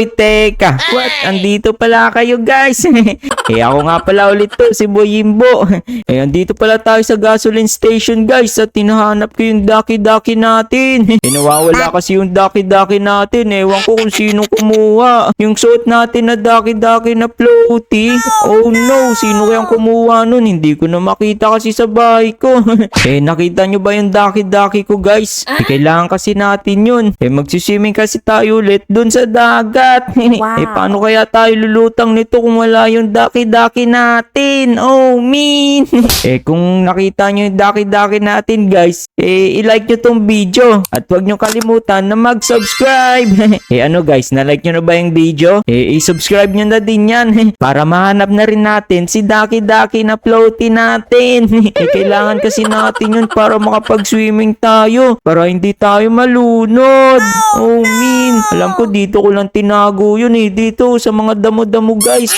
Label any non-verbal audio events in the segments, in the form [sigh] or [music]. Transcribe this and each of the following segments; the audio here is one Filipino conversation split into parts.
Uy, teka. What? Andito pala kayo guys. [laughs] eh ako nga pala ulit to, si Boy Yimbo. [laughs] eh andito pala tayo sa gasoline station guys at tinahanap ko yung daki-daki natin. [laughs] eh nawawala kasi yung daki-daki natin. Ewan ko kung sino kumuha. Yung suot natin na daki-daki na floaty. Oh no, sino kayang kumuha nun? Hindi ko na makita kasi sa bahay ko. eh nakita nyo ba yung daki-daki ko guys? Eh, kailangan kasi natin yun. Eh magsiswimming kasi tayo ulit dun sa dagat. [laughs] eh paano kaya tayo lulutang nito kung wala yung daki-daki natin? Oh mean. [laughs] eh kung nakita nyo yung daki-daki natin guys, eh i-like nyo tong video. At huwag nyo kalimutan na mag-subscribe. [laughs] eh ano guys, na-like nyo na ba yung video? Eh i-subscribe nyo na din yan. para mahanap na rin natin si daki-daki na floaty natin. eh kailangan kasi natin yun para makapag-swimming tayo. Para hindi tayo malunod. Oh, mean. Alam ko dito ko lang tinago yun eh. Dito sa mga damo-damo guys.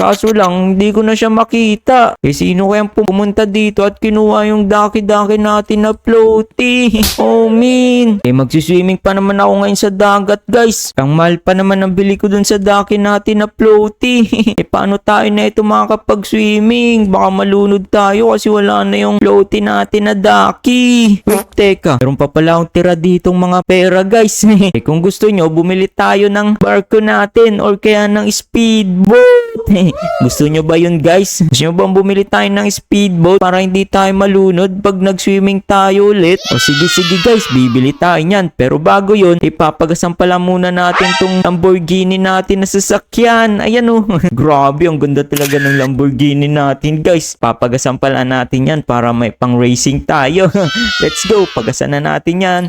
Kaso lang, hindi ko na siya makita. Eh, sino kayang pumunta dito at kinuha yung daki-daki natin na floaty? [laughs] Oh, mean. Eh, magsiswimming pa naman ako ngayon sa dagat, guys. Ang mahal pa naman ang bili ko dun sa daki natin na floaty. [laughs] eh, paano tayo na ito makakapag-swimming? Baka malunod tayo kasi wala na yung floaty natin na daki. Wait, teka. Meron pa pala akong tira ditong mga pera, guys. [laughs] eh, kung gusto nyo, bumili tayo ng barko natin or kaya ng speedboat. [laughs] Gusto nyo ba yun guys? Gusto nyo bang bumili tayo ng speedboat para hindi tayo malunod pag nag-swimming tayo ulit? O sige sige guys, bibili tayo niyan. Pero bago yun, ipapagasan pala muna natin tong Lamborghini natin na sasakyan. Ayan o. [laughs] Grabe, ang ganda talaga ng Lamborghini natin guys. Papagasan pala natin yan para may pang racing tayo. [laughs] Let's go, pagasan na natin yan.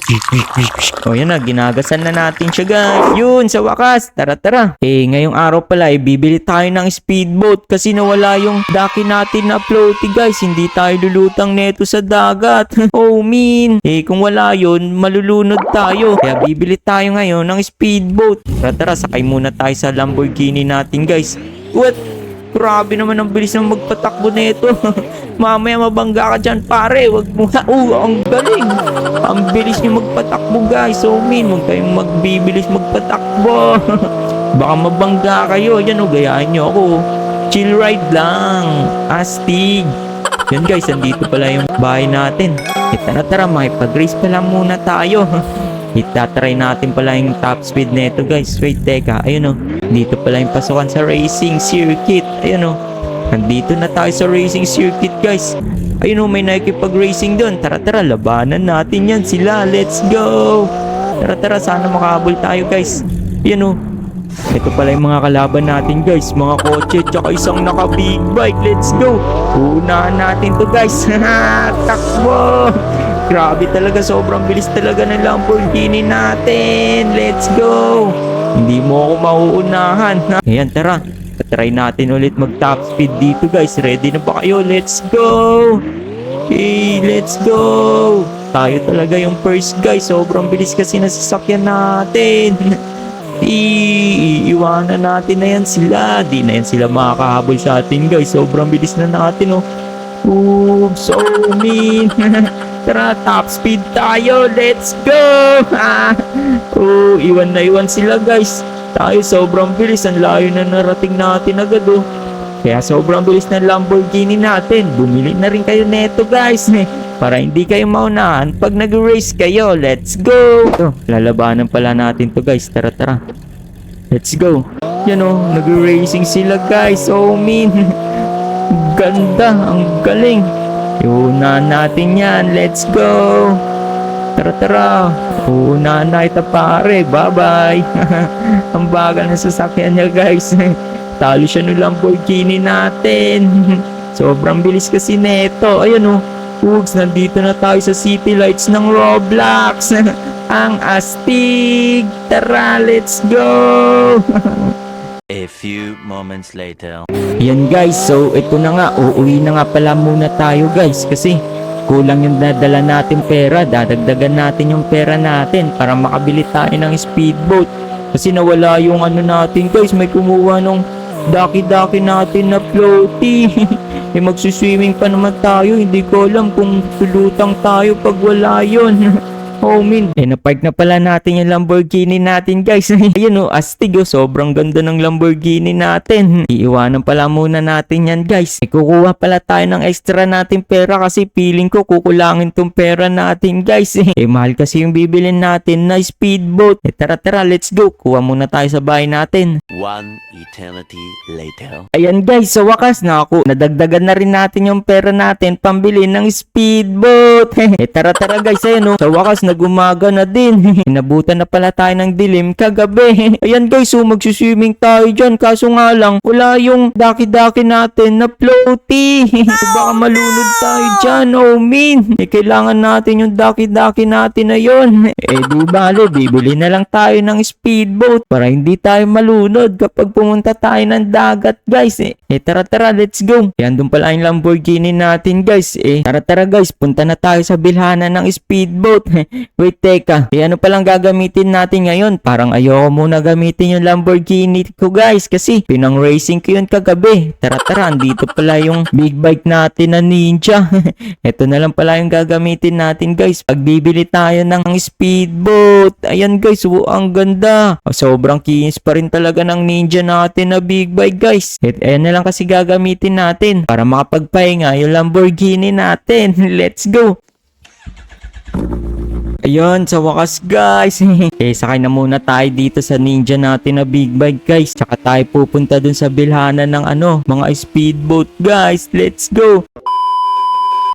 O yan na, ginagasan na natin siya guys. Yun, sa wakas. Tara tara. Eh, ngayong araw pala, eh, bibili tayo ng speedboat kasi nawala yung daki natin na floaty guys. Hindi tayo lulutang neto sa dagat. [laughs] oh, mean. Eh, kung wala yun, malulunod tayo. Kaya bibili tayo ngayon ng speedboat. Tara tara, sakay muna tayo sa Lamborghini natin guys. What? Grabe naman ang bilis ng magpatakbo nito. [laughs] Mamaya mabangga ka dyan pare. Wag mo ha. Oh, ang galing. Ang bilis niyo magpatakbo guys. So mean, huwag kayong magbibilis magpatakbo. [laughs] Baka mabangga kayo. Yan o, gayaan nyo ako. Chill ride lang. Astig. Yan guys, andito pala yung bahay natin. E tara tara, makipag-race pa lang muna tayo. [laughs] Itatry natin pala yung top speed nito guys. Wait, teka. Ayun o. Dito pala yung pasukan sa racing circuit. Ayun o. Nandito na tayo sa racing circuit guys. Ayun o, may nakikipag-racing doon. Tara tara, labanan natin yan sila. Let's go! Tara tara, sana makahabol tayo guys. Ayun o. Ito pala yung mga kalaban natin guys. Mga kotse tsaka isang naka big bike. Let's go! Unahan natin to guys. [laughs] Takbo! Grabe talaga, sobrang bilis talaga ng Lamborghini natin. Let's go! Hindi mo ako mauunahan. Ha? Ayan, tara. Try natin ulit mag top speed dito guys. Ready na ba kayo? Let's go! Hey, let's go! Tayo talaga yung first guys. Sobrang bilis kasi ng sasakyan natin. [laughs] Iiwanan natin na yan sila. Di na yan sila makakahabol sa atin guys. Sobrang bilis na natin oh. Ooh, so mean. [laughs] Tara, top speed tayo. Let's go! [laughs] oh, iwan na iwan sila guys. Tayo sobrang bilis. Ang layo na narating natin agad oh. Kaya sobrang bilis ng Lamborghini natin. Bumili na rin kayo neto guys. [laughs] Para hindi kayo maunahan pag nag-race kayo. Let's go! Ito, lalabanan pala natin to guys. Tara, tara. Let's go. Yan oh, nag-racing sila guys. Oh, mean. Ganda, ang galing. Iunahan natin yan. Let's go. Tara, tara. Uunahan na ito pare. Bye-bye. [laughs] ang bagal na sasakyan niya guys. [laughs] Talo siya ng Lamborghini natin. [laughs] Sobrang bilis kasi neto. Ayan oh. Ugs, nandito na tayo sa city lights ng Roblox. ang astig. Tara, let's go. Few moments later. Yan guys, so ito na nga, uuwi na nga pala muna tayo guys kasi kulang yung dadala natin pera, dadagdagan natin yung pera natin para makabili tayo ng speedboat. Kasi nawala yung ano natin guys, may kumuha nung daki-daki natin na floaty. [laughs] eh magsuswimming pa naman tayo, hindi ko alam kung tulutang tayo pag wala yun. [laughs] Oh, min. Eh, napark na pala natin yung Lamborghini natin, guys. [laughs] Ayun, oh, astig, oh. Sobrang ganda ng Lamborghini natin. Iiwanan pala muna natin yan, guys. Eh, kukuha pala tayo ng extra natin pera kasi feeling ko kukulangin tong pera natin, guys. [laughs] eh, mahal kasi yung bibilin natin na speedboat. Eh, tara, tara, let's go. Kuha muna tayo sa bahay natin. One eternity later. Ayan guys, sa wakas na ako, nadagdagan na rin natin yung pera natin pambili ng speedboat. [laughs] eh tara tara guys, ayan oh. Sa wakas na gumaga na din. [laughs] Inabutan na pala tayo ng dilim kagabi. [laughs] ayan guys, so magsuswimming tayo dyan. Kaso nga lang, wala yung daki-daki natin na floaty. [laughs] Baka malunod tayo dyan, oh min. Eh kailangan natin yung daki-daki natin na yon. eh di bale, bibili na lang tayo ng speedboat para hindi tayo malunod kapag pumunta tayo ng dagat guys eh. Eh tara tara, let's go. Yan doon pala yung Lamborghini natin guys eh. Tara tara guys, punta na tayo sa bilhanan ng speedboat. Wait teka, eh ano palang gagamitin natin ngayon? Parang ayoko muna gamitin yung Lamborghini ko guys kasi pinang racing ko yun kagabi. Tara tara, andito pala yung big bike natin na Ninja. [laughs] Ito na lang pala yung gagamitin natin guys. Pag bibili tayo ng speedboat. Ayan guys, oh, ang ganda. Oh, sobrang kinis pa rin talaga ng Ninja natin na big bike guys. At ayan na lang kasi gagamitin natin para makapagpahinga yung Lamborghini natin. [laughs] Let's go! Ayun, sa wakas guys. [laughs] eh, sakay na muna tayo dito sa ninja natin na big bike guys. Tsaka tayo pupunta dun sa bilhanan ng ano, mga speedboat guys. Let's go!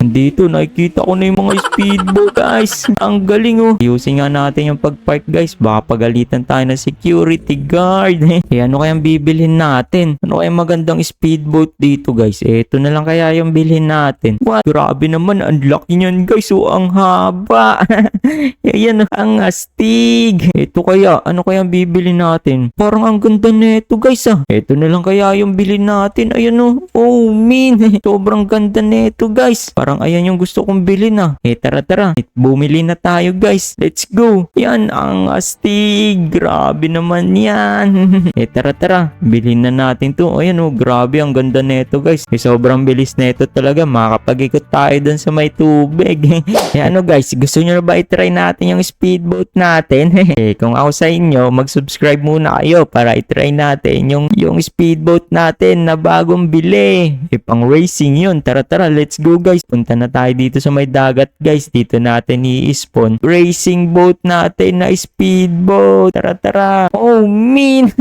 Dito, nakikita ko na yung mga speedboat, guys. Ang galing, oh. Ayusin nga natin yung pag-park, guys. Baka pagalitan tayo ng security guard. eh, ano kayang bibilhin natin? Ano kayang magandang speedboat dito, guys? Eh, ito na lang kaya yung bilhin natin. What? Grabe naman. Ang laki niyan, guys. Oh, ang haba. [laughs] Ayan, oh, ang astig. Ito kaya, ano kayang bibilhin natin? Parang ang ganda nito, guys, ah. Ito na lang kaya yung bilhin natin. Ayan, oh. Oh, min. [laughs] Sobrang ganda nito, guys. Parang ayan yung gusto kong bilhin ah. Eh tara tara, bumili na tayo guys. Let's go. Yan ang astig. Grabe naman yan. [laughs] eh tara tara, bilhin na natin to. Ayan oh, grabe ang ganda nito guys. Eh sobrang bilis nito talaga. Makakapag-ikot tayo dun sa may tubig. [laughs] eh ano guys, gusto nyo na ba i-try natin yung speedboat natin? [laughs] eh kung ako sa inyo, mag-subscribe muna kayo para i-try natin yung, yung speedboat natin na bagong bili. Eh pang racing yun. Tara tara, let's go guys. Punta na tayo dito sa may dagat guys. Dito natin i-spawn. Racing boat natin na speedboat. Tara tara. Oh min.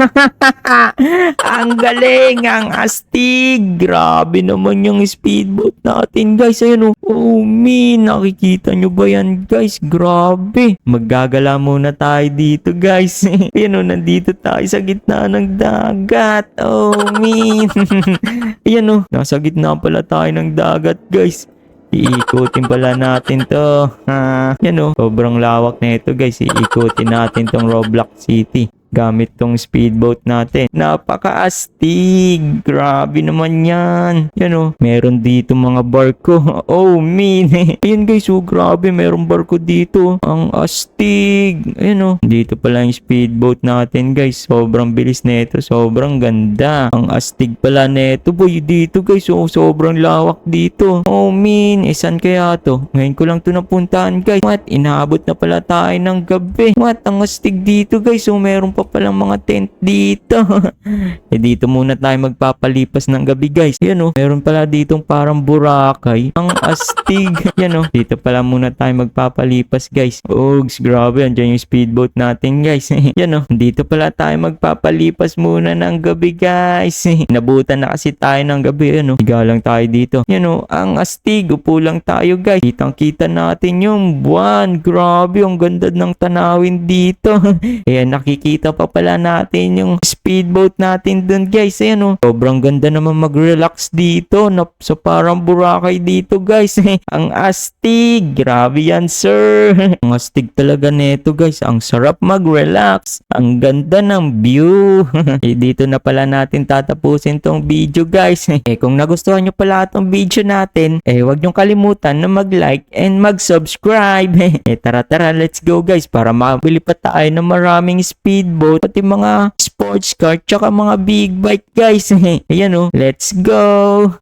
[laughs] ang galing. Ang astig. Grabe naman yung speedboat natin guys. Ayun oh. Oh min. Nakikita nyo ba yan guys? Grabe. Maggagala muna tayo dito guys. [laughs] Ayun oh. Nandito tayo sa gitna ng dagat. Oh min. [laughs] Ayan oh. Nasa gitna pala tayo ng dagat guys. Iikutin pala natin to. Ha, yan o. Sobrang lawak na ito guys. Iikutin natin tong Roblox City. Gamit tong speedboat natin. Napaka-astig. Grabe naman yan. Yan o. Meron dito mga barko. [laughs] Oh, min. Ayan guys, oh, grabe. Meron barko dito. Ang astig. Ayan o. Dito pala yung speedboat natin guys. Sobrang bilis na ito. Sobrang ganda. Ang astig pala na ito boy. Dito guys, oh, sobrang lawak dito. Oh, min. Eh, saan kaya to? Ngayon ko lang to napuntahan guys. What? Inaabot na pala tayo ng gabi. What? Ang astig dito guys. So, meron pa palang mga tent dito. [laughs] eh, dito muna tayo magpapalipas ng gabi guys. Yan oh. Meron pala ditong parang burakay. Ang astig. [laughs] Yan oh. Dito pala muna tayo magpapalipas guys. Ogs, grabe. Andiyan yung speedboat natin guys. [laughs] Yan oh. Dito pala tayo magpapalipas muna ng gabi guys. Nabutan na kasi tayo ng gabi. Yan oh. Higa lang tayo dito. Yan oh. Ang astig. Upo lang tayo guys. Kitang kita natin yung buwan. Grabe. Ang ganda ng tanawin dito. Ayan nakikita pa pala natin yung speedboat natin dun guys. Ayan oh. Sobrang ganda naman mag-relax dito. Na, sa parang burakay dito guys. [laughs] Ang astig. Grabe yan sir. [laughs] Ang astig talaga neto guys. Ang sarap mag-relax. Ang ganda ng view. [laughs] eh, dito na pala natin tatapusin tong video guys. eh kung nagustuhan nyo pala itong video natin, eh wag nyo kalimutan na mag-like and mag-subscribe. eh tara tara let's go guys para makabili pa tayo ng maraming speedboat pati mga sports car tsaka mga big bike guys. [laughs] Ayan oh, let's go!